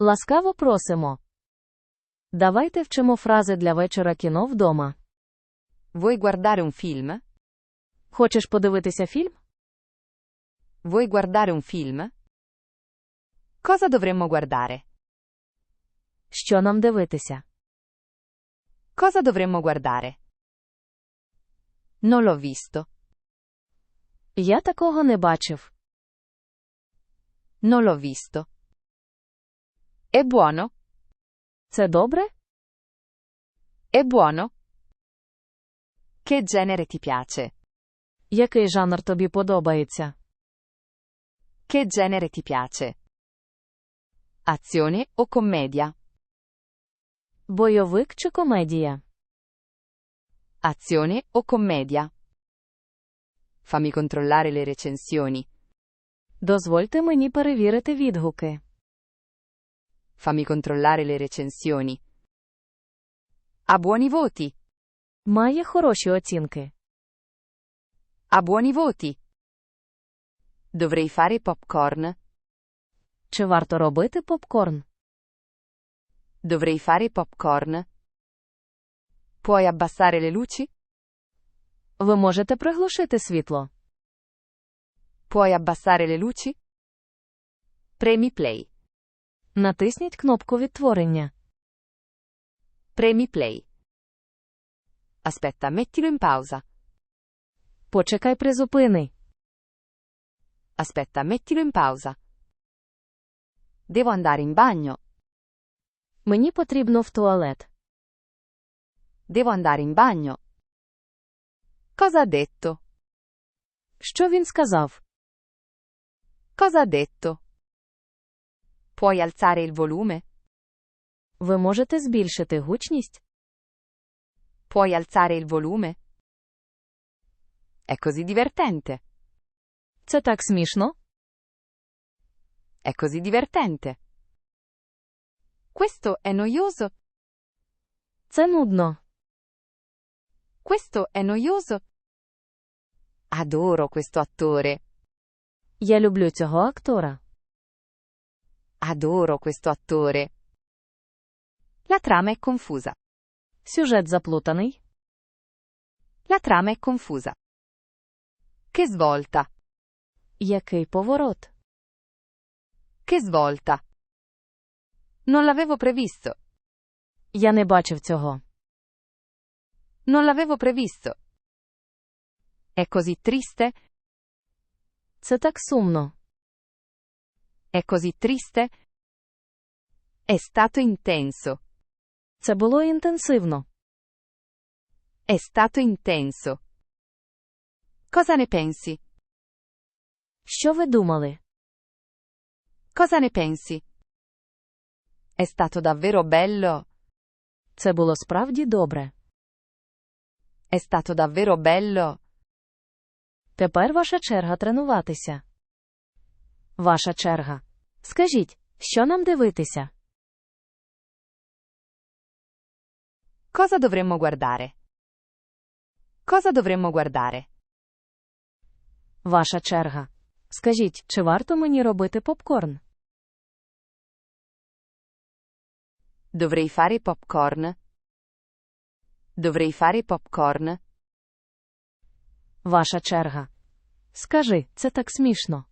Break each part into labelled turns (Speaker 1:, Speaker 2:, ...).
Speaker 1: Ласкаво просимо. Давайте вчимо фрази для вечора кіно вдома.
Speaker 2: Vuoi guardare un film?
Speaker 1: Хочеш подивитися фільм?
Speaker 2: Vuoi guardare un film? Cosa dovremmo guardare?
Speaker 1: Що нам дивитися?
Speaker 2: Cosa dovremmo guardare? Non l'ho visto.
Speaker 1: Я такого не бачив.
Speaker 2: Non l'ho visto. È buono?
Speaker 1: Це добре?
Speaker 2: È buono? Che genere ti piace?
Speaker 1: Який жанр тобі подобається?
Speaker 2: Che genere ti piace? Azione o commedia?
Speaker 1: Бойовик чи комедія?
Speaker 2: Azione o commedia? Fammi controllare le recensioni.
Speaker 1: Дозвольте мені перевірити відгуки.
Speaker 2: Fammi controllare le recensioni. Ha buoni voti.
Speaker 1: Має хороші оцінки.
Speaker 2: Ha buoni voti. Dovrei fare popcorn.
Speaker 1: Чи варто робити попкорн?
Speaker 2: Dovrei fare popcorn. Puoi abbassare le luci?
Speaker 1: Ви можете приглушити світло.
Speaker 2: Puoi abbassare le luci? Premi play.
Speaker 1: Натисніть кнопку відтворення.
Speaker 2: Premi play. Aspetta, mettilo in pausa.
Speaker 1: Почекай призупини.
Speaker 2: Aspetta, mettilo in pausa. Devo andare in bagno.
Speaker 1: Мені потрібно в туалет.
Speaker 2: Devo andare in bagno. Cosa ha detto?
Speaker 1: Що він сказав?
Speaker 2: Cosa ha detto? Puoi alzare il volume?
Speaker 1: Ви можете збільшити гучність?
Speaker 2: Puoi alzare il volume? È così divertente.
Speaker 1: Це так смішно.
Speaker 2: È così divertente. Questo è noioso.
Speaker 1: Це нудно.
Speaker 2: Questo è noioso. Adoro questo attore.
Speaker 1: Я люблю цього актора.
Speaker 2: Adoro questo attore. La trama è confusa.
Speaker 1: Сюжет заплутаний.
Speaker 2: La trama è confusa. Che svolta.
Speaker 1: Який поворот?
Speaker 2: Che svolta. Non l'avevo previsto.
Speaker 1: Я не бачив цього.
Speaker 2: Non l'avevo previsto. È così triste.
Speaker 1: Це так сумно.
Speaker 2: È così triste. È stato intenso.
Speaker 1: Це було інтенсивно.
Speaker 2: È stato intenso. Cosa ne pensi?
Speaker 1: Що ви думали?
Speaker 2: Cosa ne pensi? È stato davvero bello.
Speaker 1: Це було справді добре.
Speaker 2: È stato davvero bello.
Speaker 1: Тепер ваша черга тренуватися. Ваша черга. Скажіть, що нам дивитися?
Speaker 2: Cosa dovremmo guardare? Cosa dovremmo guardare?
Speaker 1: Ваша черга. Скажіть, чи варто мені робити попкорн?
Speaker 2: Dovrei fare popcorn. Dovrei fare popcorn.
Speaker 1: Ваша черга. Скажи, це так смішно.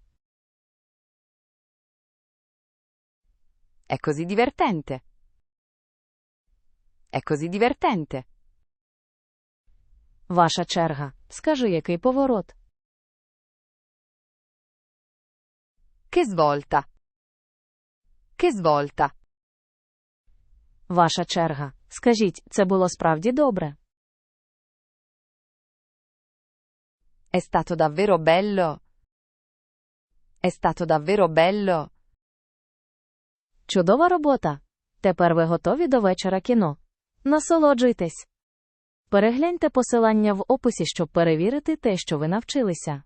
Speaker 2: È così divertente. È così divertente.
Speaker 1: Ваша черга. Скажи, який поворот.
Speaker 2: Che svolta. Che svolta.
Speaker 1: Ваша черга. Скажіть, це було справді добре.
Speaker 2: È stato davvero bello. È stato davvero bello.
Speaker 1: Чудова робота. Тепер ви готові до вечора кіно. Насолоджуйтесь. Перегляньте посилання в описі, щоб перевірити те, що ви навчилися.